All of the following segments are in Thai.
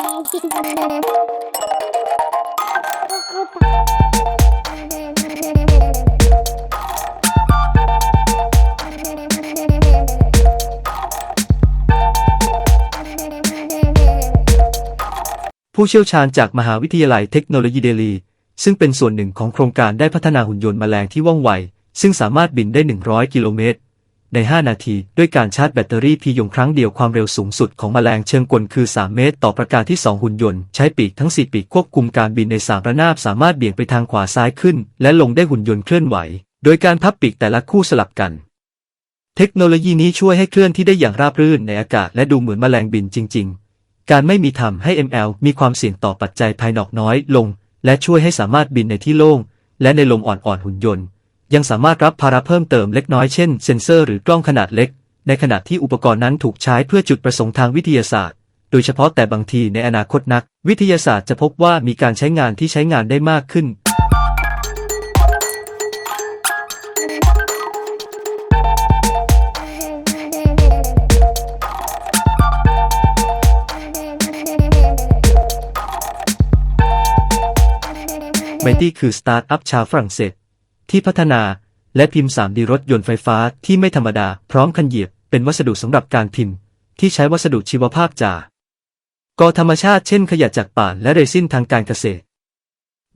ผู้เชี่ยวชาญจากมหาวิทยาลัยเทคโนโลยีเดลี ซึ่งเป็นส่วนหนึ่งของโครงการได้พัฒนาหุ่นยนต์แมลงที่ว่องไว ซึ่งสามารถบินได้ 100 กิโลเมตร ใน 5 นาที ด้วยการชาร์จแบตเตอรี่เพียงครั้งเดียวความเร็วสูงสุดของแมลงเชิงกลคือ 3 เมตร ต่อประการที่ 2 หุ่นยนต์ ใช้ปีกทั้ง 4 ปีกควบคุมการบินในสามระนาบสามารถเบี่ยงไปทางขวาซ้ายขึ้น และลงได้หุ่นยนต์เคลื่อนไหว โดยการพับปีกแต่ละคู่สลับกัน เทคโนโลยีนี้ช่วยให้เคลื่อนที่ได้อย่างราบรื่นในอากาศและดูเหมือนแมลงบินจริง ๆ การไม่มีทำให้ ML มีความเสี่ยงต่อปัจจัยภายนอกน้อยลง และช่วยให้สามารถบินในที่โล่งและในลมอ่อนๆหุ่นยนต์ ยังสามารถรับภาระเพิ่มเติมเล็กน้อยเช่นเซ็นเซอร์หรือกล้องขนาดเล็ก ในขณะที่อุปกรณ์นั้นถูกใช้เพื่อจุดประสงค์ทางวิทยาศาสตร์ โดยเฉพาะแต่บางทีในอนาคตนัก วิทยาศาสตร์จะพบว่ามีการใช้งานที่ใช้งานได้มากขึ้นไมตี้คือสตาร์ทอัพชาวฝรั่งเศส ที่พัฒนา และพิมพ์ 3D รถยนต์ไฟฟ้าที่ไม่ธรรมดา พร้อมคันเหยียบเป็นวัสดุสำหรับการพิมพ์ ที่ใช้วัสดุชีวภาพจากกอธรรมชาติเช่นขยะจากป่าและเรซินทางการเกษตร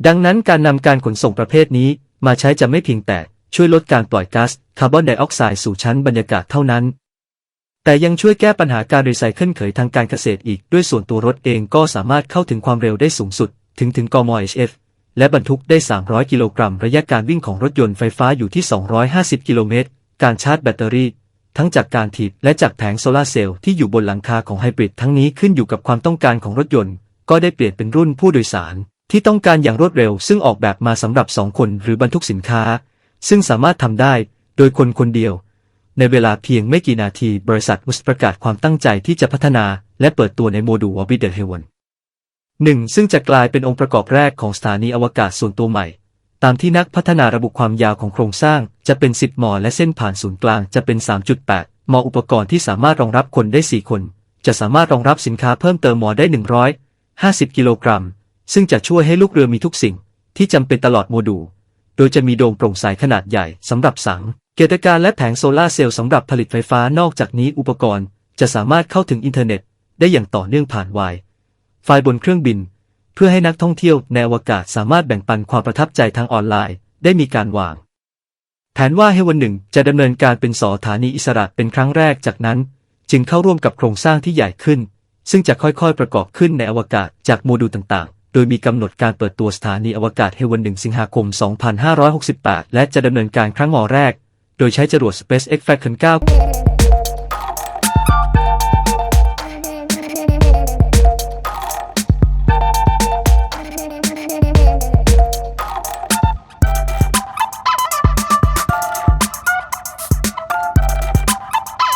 ดังนั้นการนำการขนส่งประเภทนี้มาใช้จะไม่เพียงแต่ช่วยลดการปล่อยก๊าซคาร์บอนไดออกไซด์สู่ชั้นบรรยากาศเท่านั้น แต่ยังช่วยแก้ปัญหาการรีไซเคิลเขยทางการเกษตรอีกด้วยส่วนตัวรถเองก็สามารถเข้าถึงความเร็วได้สูงสุด ถึงถึงกม HF และบรรทุกได้ 300 กิโลกรัม ระยะการวิ่งของรถยนต์ไฟฟ้าอยู่ที่ 250 กิโลเมตร การชาร์จแบตเตอรี่ ทั้งจากการถีบและจากแผงโซลาร์เซลล์ที่อยู่บนหลังคาของไฮบริดทั้งนี้ขึ้นอยู่กับความต้องการของรถยนต์ ก็ได้เปลี่ยนเป็นรุ่นผู้โดยสาร ที่ต้องการอย่างรวดเร็ว ซึ่งออกแบบมาสำหรับ 2 คนหรือบรรทุกสินค้า ซึ่งสามารถทำได้โดยคนคนเดียว ในเวลาเพียงไม่กี่นาทีบริษัทอุสประกาศความตั้งใจที่จะพัฒนา และเปิดตัวในโมดูล Orbit the Heaven หนึ่ งซึ่งจะกลายเป็นองค์ประกอบแรกของสถานีอวกาศส่วนตัวใหม่ ตามที่นักพัฒนาระบุความยาวของโครงสร้างจะเป็น 10 มอ และเส้นผ่านศูนย์กลางจะเป็น 3.8 มออุปกรณ์ที่สามารถรองรับคนได้ 4 คน จะสามารถรองรับสินค้าเพิ่มเติมมอได้ 150 กิโลกรัม ซึ่งจะช่วยให้ลูกเรือมีทุกสิ่ง ที่จำเป็นตลอดโมดูลโดยจะมีโดมโปร่งใสขนาดใหญ่สำหรับสังเกตการและแผงโซลาร์เซลล์สำหรับผลิตไฟฟ้านอกจากนี้อุปกรณ์จะสามารถเข้าถึงอินเทอร์เน็ต ได้อย่างต่อเนื่องผ่านไว ไฟบนเครื่องบิน เพื่อให้นักท่องเที่ยวในอวกาศสามารถแบ่งปันความประทับใจทางออนไลน์ ได้มีการวาง แผนว่าให้วันหนึ่งจะดำเนินการเป็นสถานีอิสระเป็นครั้งแรกจากนั้น จึงเข้าร่วมกับโครงสร้างที่ใหญ่ขึ้น ซึ่งจะค่อยๆ ประกอบขึ้นในอวกาศจากโมดูลต่างๆ โดยมีกำหนดการเปิดตัวสถานีอวกาศเฮวันหนึ่งสิงหาคม 2568 และจะดำเนินการครั้งมอแรก โดยใช้จรวด SpaceX Falcon 9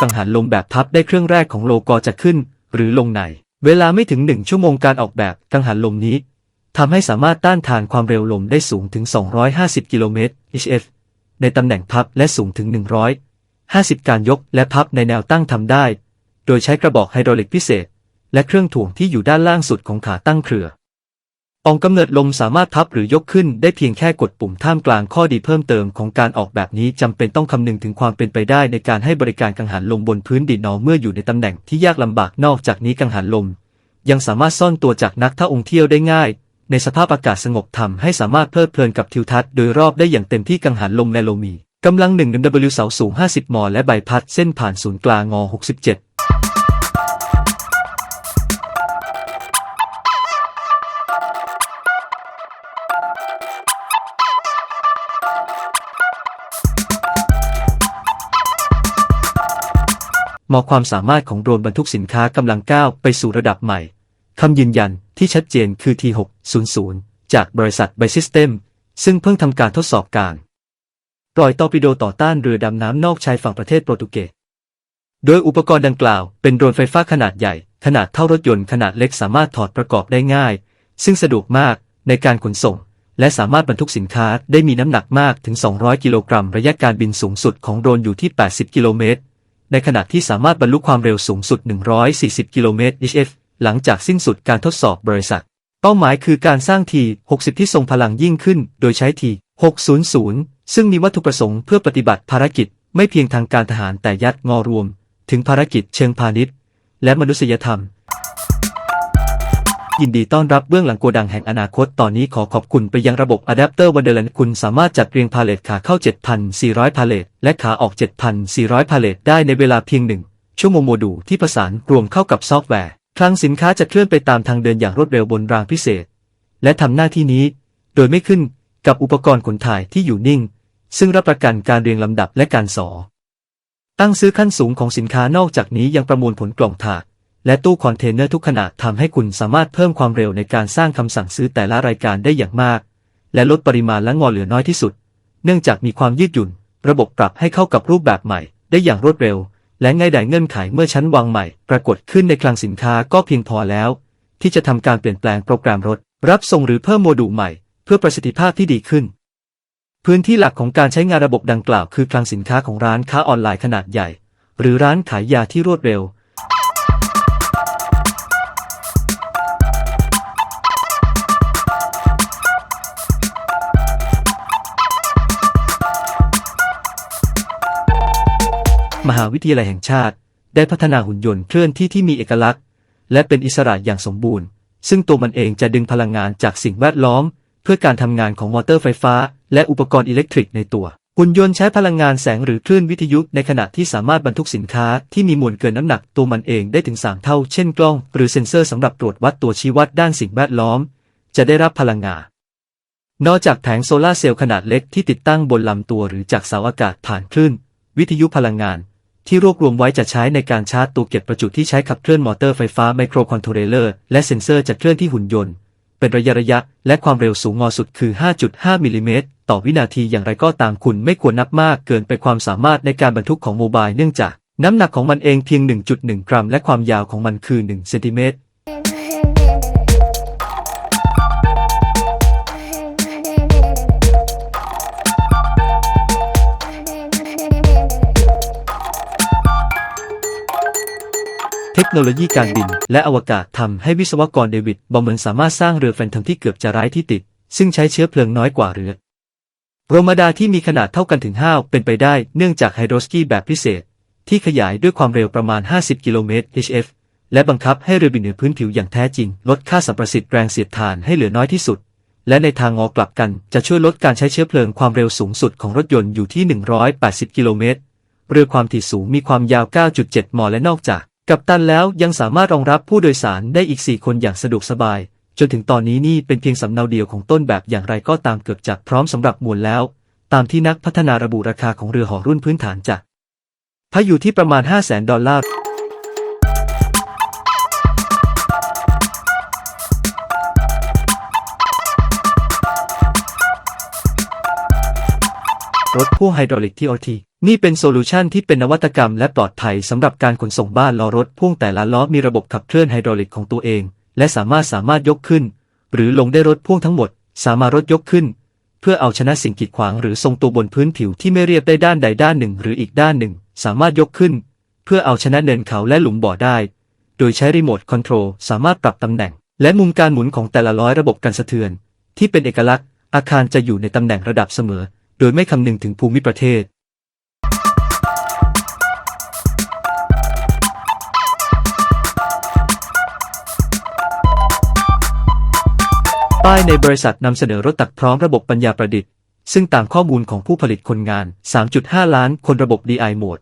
กังหันลมแบบพับได้เครื่องแรกของโลกอจะขึ้น หรือลงใน เวลาไม่ถึงหนึ่งชั่วโมงการออกแบบกังหันลมนี้ทำให้สามารถต้านทานความเร็วลมได้สูงถึง 250 กิโลเมตร HF ในตำแหน่งพับและสูงถึง 150 การยกและพับในแนวตั้งทำได้ โดยใช้กระบอกไฮดรอลิกพิเศษ และเครื่องถ่วงที่อยู่ด้านล่างสุดของขาตั้งเครือ องกำเนิดลมสามารถพับหรือยกขึ้นได้เพียงแค่กดปุ่มท่ามกลางข้อดีเพิ่มเติมของการออกแบบนี้จำเป็นต้องคำนึงถึงความเป็นไปได้ในการให้บริการกังหันลมบนพื้นดินนอเมื่ออยู่ในตำแหน่งที่ยากลำบากนอกจากนี้กังหันลม ยังสามารถซ่อนตัวจากนักท่องเที่ยวได้ง่าย ในสภาพอากาศสงบทำให้สามารถเพลิดเพลินกับทิวทัศน์โดยรอบได้อย่างเต็มที่กังหันลมแลโลมีกำลัง1 W เสาสูง 50มและใบพัดเส้นผ่านศูนย์กลางง67 มอความสามารถของโดรนบรรทุกสินค้ากำลังก้าวไปสู่ระดับใหม่คำยืนยันที่ชัดเจนคือ T600 จากบริษัทไบซิสเต็มซึ่งเพิ่งทำการทดสอบการปล่อยตอร์ปิโดต่อต้านเรือดำน้ำนอกชายฝั่งประเทศโปรตุเกส โดยอุปกรณ์ดังกล่าวเป็นโดรนไฟฟ้าขนาดใหญ่ ขนาดเท่ารถยนต์ขนาดเล็กสามารถถอดประกอบได้ง่าย ซึ่งสะดวกมากในการขนส่ง และสามารถบรรทุกสินค้าได้มีน้ำหนักมากถึง 200 กิโลกรัม ระยะการบินสูงสุดของโดรนอยู่ที่ 80 กิโลเมตร ในขณะที่สามารถบรรลุความเร็วสูงสุด 140 กิโลเมตร HF หลังจากสิ้นสุดการทดสอบบริษัท เป้าหมายคือการสร้างที 60 ที่ทรงพลังยิ่งขึ้น โดยใช้ที 600 ซึ่งมีวัตถุประสงค์เพื่อปฏิบัติภารกิจ ไม่เพียงทางการทหารแต่ยัดงอรวม ถึงภารกิจเชิงพาณิชย์ และมนุษยธรรม ยินดีต้อนรับเบื้องหลังโกดังแห่งอนาคตตอนนี้ขอขอบคุณไปยังระบบ Adapter Wonderland คุณสามารถจัดเรียงพาเลทขาเข้า 7,400 พาเลทและขาออก 7,400 พาเลทได้ในเวลาเพียงหนึ่งชั่วโมงโมดูลที่ประสานรวมเข้ากับซอฟต์แวร์คลังสินค้าจะเคลื่อนไปตามทางเดินอย่างรวดเร็วบนรางพิเศษ และทำหน้าที่นี้ โดยไม่ขึ้นกับอุปกรณ์ขนถ่ายที่อยู่นิ่ง ซึ่งรับประกันการเรียงลำดับและการสอ ตั้งซื้อขั้นสูงของสินค้านอกจากนี้ยังประมวลผลกล่องถาด และตู้คอนเทนเนอร์ทุกขนาดทำให้คุณสามารถเพิ่มความเร็วในการสร้างคำสั่งซื้อแต่ละรายการได้อย่างมาก และลดปริมาณและงอเหลือน้อยที่สุด เนื่องจากมีความยืดหยุ่น ระบบปรับให้เข้ากับรูปแบบใหม่ ได้อย่างรวดเร็ว และง่ายดายเงื่อนไขเมื่อชั้นวางใหม่ ปรากฏขึ้นในคลังสินค้าก็เพียงพอแล้ว ที่จะทำการเปลี่ยนแปลงโปรแกรมรถ รับส่งหรือเพิ่มโมดูลใหม่ เพื่อประสิทธิภาพที่ดีขึ้น พื้นที่หลักของการใช้งานระบบดังกล่าว คือคลังสินค้าของร้านค้าออนไลน์ขนาดใหญ่ หรือร้านขายยาที่รวดเร็ว มหาวิทยาลัยแห่งชาติ ได้พัฒนาหุ่นยนต์เคลื่อนที่ที่มีเอกลักษณ์ และเป็นอิสระอย่างสมบูรณ์ ซึ่งตัวมันเองจะดึงพลังงานจากสิ่งแวดล้อม เพื่อการทำงานของมอเตอร์ไฟฟ้า และอุปกรณ์อิเล็กทริกในตัว หุ่นยนต์ใช้พลังงานแสงหรือคลื่นวิทยุในขณะที่สามารถบรรทุกสินค้าที่มีมวลเกินน้ำหนักตัวมันเองได้ถึง 3 เท่า เช่นกล้อง หรือเซ็นเซอร์สำหรับตรวจวัดตัวชี้วัดด้านสิ่งแวดล้อม จะได้รับพลังงานนอกจากแผงโซลาร์เซลล์ขนาดเล็กที่ติดตั้งบนลำตัวหรือจากเสาอากาศผ่านคลื่น วิทยุพลังงาน ที่รวบรวมไว้จะใช้ในการชาร์จตัวเก็บประจุที่ใช้ขับเคลื่อนมอเตอร์ไฟฟ้าไมโครคอนโทรลเลอร์และเซ็นเซอร์จะเคลื่อนที่หุ่นยนต์ เป็นระยะระยะ และความเร็วสูงงอสุดคือ 5.5 มิลลิเมตรต่อวินาทีอย่างไรก็ตามคุณไม่ควรนับมากเกินไปความสามารถในการบรรทุกของโมบายเนื่องจาก น้ำหนักของมันเองเพียง 1.1 กรัม และความยาวของมันคือ 1 เซนติเมตร คโนโลยีการบิน และอวกาศทำให้วิศวกรเดวิดบอมเมนสามารถสร้างเรือแฟนทอมที่เกือบจะไร้ที่ติด ซึ่งใช้เชื้อเพลิงน้อยกว่าเรือโรมาดาที่มีขนาดเท่ากันถึง5เป็นไปได้เนื่องจากไฮโดรสกีแบบพิเศษ ที่ขยายด้วยความเร็วประมาณ 50 กิโลเมตร HF และบังคับให้เรือบินเหนือพื้นผิวอย่างแท้จริง ลดค่าสัมประสิทธิ์แรงเสียดทานให้เหลือน้อยที่สุด และในทางงอกลับกันจะช่วยลดการใช้เชื้อเพลิงความเร็วสูงสุดของรถยนต์อยู่ที่ 180 กิโลเมตรเรือความถี่สูงมีความยาว 9.7 มและนอกจาก กัปตันแล้วยังสามารถรองรับผู้โดยสารได้อีก 4 คนอย่างสะดวกสบาย จนถึงตอนนี้นี่เป็นเพียงสำเนาเดียวของต้นแบบอย่างไรก็ตามเกือบจะพร้อมสำหรับมวลแล้ว ตามที่นักพัฒนาระบุราคาของเรือหอรุ่นพื้นฐานจะพาอยู่ที่ประมาณ 5 0 0 0 0 0 ดอลลาร์รถพ่วงไฮดรอลิกที่อที นี่เป็นโซลูชันที่เป็นนวัตกรรมและปลอดภัยสำหรับการขนส่งบ้านล้อรถพ่วงแต่ละล้อมีระบบขับเคลื่อนไฮดรอลิกของตัวเอง และสามารถสามารถยกขึ้น หรือลงได้รถพ่วงทั้งหมด สามารถรถยกขึ้น เพื่อเอาชนะสิ่งกีดขวางหรือทรงตัวบนพื้นผิวที่ไม่เรียบได้ด้านใดด้านหนึ่ง หรืออีกด้านหนึ่ง สามารถยกขึ้น เพื่อเอาชนะเนินเขาและหลุมบ่อได้ โดยใช้รีโมทคอนโทรลสามารถปรับตำแหน่ง และมุมการหมุนของแต่ละร้อยระบบกันสะเทือน ที่เป็นเอกลักษณ์ อาคารจะอยู่ในตำแหน่งระดับเสมอ โดยไม่คำนึงถึงภูมิประเทศ ป้ายในบริษัทนำเสนอรถตักพร้อมระบบปัญญาประดิษฐ์ ซึ่งตามข้อมูลของผู้ผลิตคนงาน 3.5 ล้านคนระบบ DI โหมด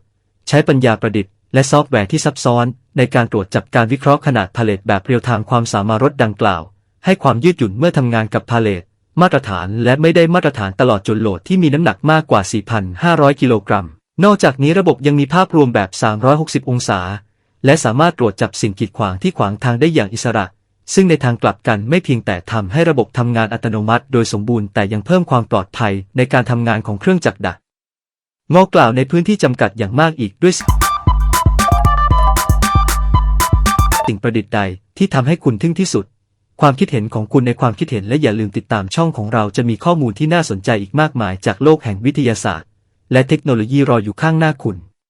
ใช้ปัญญาประดิษฐ์และซอฟต์แวร์ที่ซับซ้อน ในการตรวจจับการวิเคราะห์ขนาดพาเลตแบบเรียลไทม์ความสามารถรถดังกล่าว ให้ความยืดหยุ่นเมื่อทำงานกับพาเลตมาตรฐานและไม่ได้มาตรฐานตลอดจนโหลดที่มีน้ำหนักมากกว่า 4,500 กิโลกรัม นอกจากนี้ระบบยังมีภาพรวมแบบ 360 องศา และสามารถตรวจจับสิ่งกีดขวางที่ขวางทางได้อย่างอิสระ ซึ่งในทางกลับกันไม่เพียงแต่ทำให้ระบบทำงานอัตโนมัติโดยสมบูรณ์แต่ยังเพิ่มความปลอดภัยในการทำงานของเครื่องจักรดักงอกล่าวในพื้นที่จำกัดอย่างมากอีกด้วยสิ่งประดิษฐ์ใดที่ทำให้คุณทึ่งที่สุด ความคิดเห็นของคุณในความคิดเห็นและอย่าลืมติดตามช่องของเราจะมีข้อมูลที่น่าสนใจอีกมากมายจากโลกแห่งวิทยาศาสตร์ และเทคโนโลยีรออยู่ข้างหน้าคุณ